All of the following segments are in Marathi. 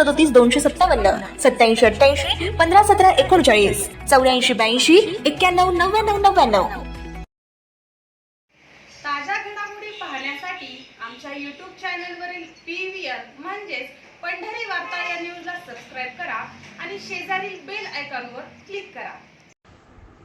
सदोतीस दोनशे सत्तावन्न सत्याऐंशी अठ्ठ्याऐंशी पंधरा सतरा एकोणचाळीस चौऱ्याऐंशी ब्याऐंशी एक्क्याण्णव नव्याण्णव नव्याण्णव. ताज्या घडामोडी पाहण्यासाठी आमच्या यूट्यूब चॅनलवरील पी व्ही आर म्हणजेच पंढरी वार्ता या न्यूजला सबस्क्राईब करा आणि शेजारील बेल आयकॉनवर क्लिक करा.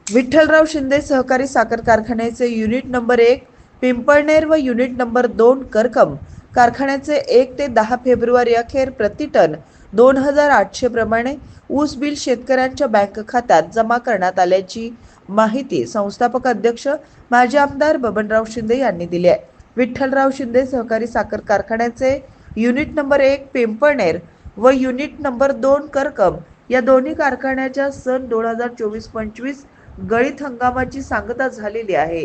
विठ्ठलराव शिंदे सहकारी साखर कारखान्याचे युनिट नंबर एक पिंपळनेर व युनिट नंबर दोन करकम. कारखान्याचे एक ते दहा फेब्रुवारी अखेर प्रति टन दोन हजार आठशे प्रमाणे ऊस बिल शेतकऱ्यांच्या बँक खात्यात जमा करण्यात आल्याची माहिती संस्थापक अध्यक्ष माजी आमदार बबनराव शिंदे यांनी दिली आहे. विठ्ठलराव शिंदे सहकारी साखर कारखान्याचे युनिट नंबर एक पिंपळनेर व युनिट नंबर दोन करकम या दोन्ही कारखान्याच्या सन दोन हजार चोवीस पंचवीस गळीत हंगामाची सांगता झालेली आहे.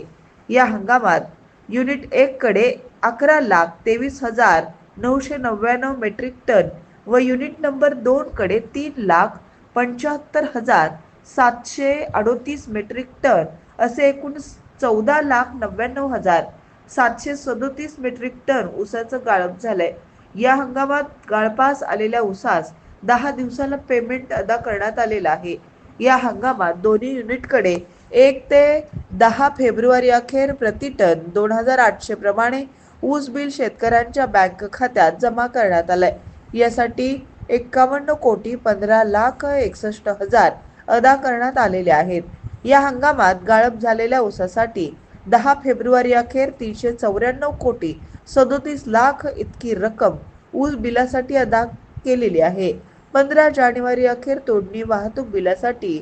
या हंगामात युनिट एक कडे अकरा लाख तेवीस हजार नऊशे नव्याण्णव मेट्रिक टन व युनिट नंबर दोन कडे तीन लाख पंच्याहत्तर हजार सातशे अडोतीस मेट्रिक टन असे एकूण चौदा लाख नव्याण्णव हजार सातशे सदोतीस मेट्रिक टन ऊसाचं गाळप झालंय. या हंगामात गाळपास आलेल्या ऊसास दहा दिवसाला पेमेंट अदा करण्यात आलेला आहे. या हंगामात दोन्ही युनिटकडे एक ते दहा फेब्रुवारी अखेर प्रति टन दोन हजार आठशे प्रमाणे ऊस बिल शेतकऱ्यांच्या बँक खात्यात जमा करण्यात आलंय. यासाठी एक्कावन्न कोटी पंधरा लाख एकसष्ट हजार अदा करण्यात आलेले आहेत. या हंगामात गाळप झालेल्या ऊसासाठी दहा फेब्रुवारी अखेर तीनशे चौऱ्याण्णव कोटी सदोतीस लाख इतकी रक्कम ऊस बिलासाठी अदा केलेली आहे. पंधरा जानेवारी अखेर तोडणी वाहतूक बिलासाठी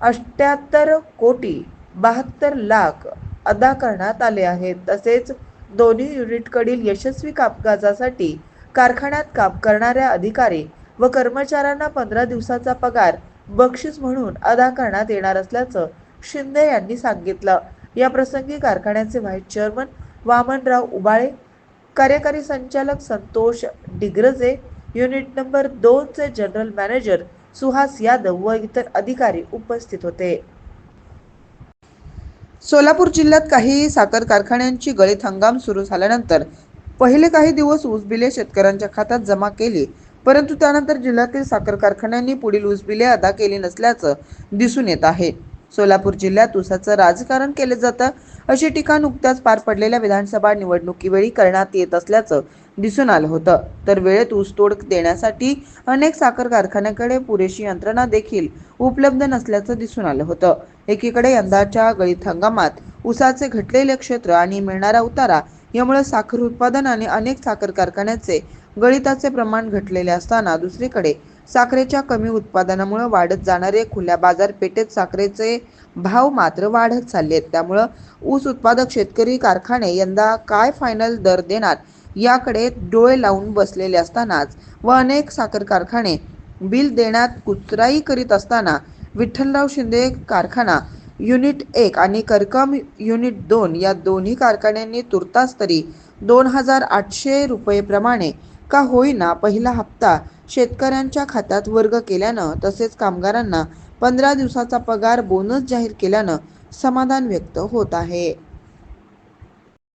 अठ्याहत्तर कोटी बहात्तर लाख अदा करण्यात आले आहेत. तसेच दोन्ही युनिटकडील यशस्वी कामकाजासाठी कारखान्यात काम करणाऱ्या अधिकारी व कर्मचाऱ्यांना पंधरा दिवसाचा पगार बक्षीस म्हणून अदा करण्यात येणार असल्याचं शिंदे यांनी सांगितलं. या प्रसंगी कारखान्याचे व्हाईस चेअरमन वामनराव उबाळे कार्यकारी संचालक संतोष डिग्रजे युनिट नंबर दोनचे जनरल मॅनेजर सुहास यादव व इतर अधिकारी उपस्थित होते. सोलापूर जिल्ह्यात काही साखर कारखान्यांची गळीत हंगाम सुरू झाल्यानंतर पहिले काही दिवस ऊसबिले शेतकऱ्यांच्या खात्यात जमा केली परंतु त्यानंतर जिल्ह्यातील साखर कारखान्यांनी पुढील ऊसबिले अदा केली नसल्याचं दिसून येत आहे. सोलापूर जिल्ह्यात ऊसाचं राजकारण केलं जातं अशी टीका नुकत्याच पार पडलेल्या विधानसभा निवडणुकीवेळी करण्यात येत असल्याचं दिसून आलं होतं. तर वेळेत ऊसतोड देण्यासाठी अनेक साखर कारखान्याकडे पुरेशी यंत्रणा देखील उपलब्ध नसल्याचं दिसून आलं होतं. एकीकडे यंदाच्या गळीत हंगामात ऊसाचे घटलेले क्षेत्र आणि मिळणारा उतारा यामुळे साखर उत्पादन आणि अनेक साखर कारखान्याचे गळिताचे प्रमाण घटलेले असताना दुसरीकडे साखरेच्या कमी उत्पादनामुळे वाढत जाणारे खुल्या बाजारपेठेत साखरेचे भाव मात्र वाढत चालले आहेत. त्यामुळं ऊस उत्पादक शेतकरी कारखाने यंदा काय फायनल दर देणार याकडे डोळे लावून बसलेले असतानाच व अनेक साखर कारखाने बिल देण्यात कुचराई करीत असताना विठ्ठलराव शिंदे कारखाना युनिट एक आणि करकम युनिट दोन या दोन्ही कारखान्यांनी तुर्तास तरी दोन हजार आठशे रुपयेप्रमाणे का होईना पहिला हप्ता शेतकऱ्यांच्या खात्यात वर्ग केल्यानं तसेच कामगारांना पंधरा दिवसाचा पगार बोनस जाहीर केल्यानं समाधान व्यक्त होत आहे.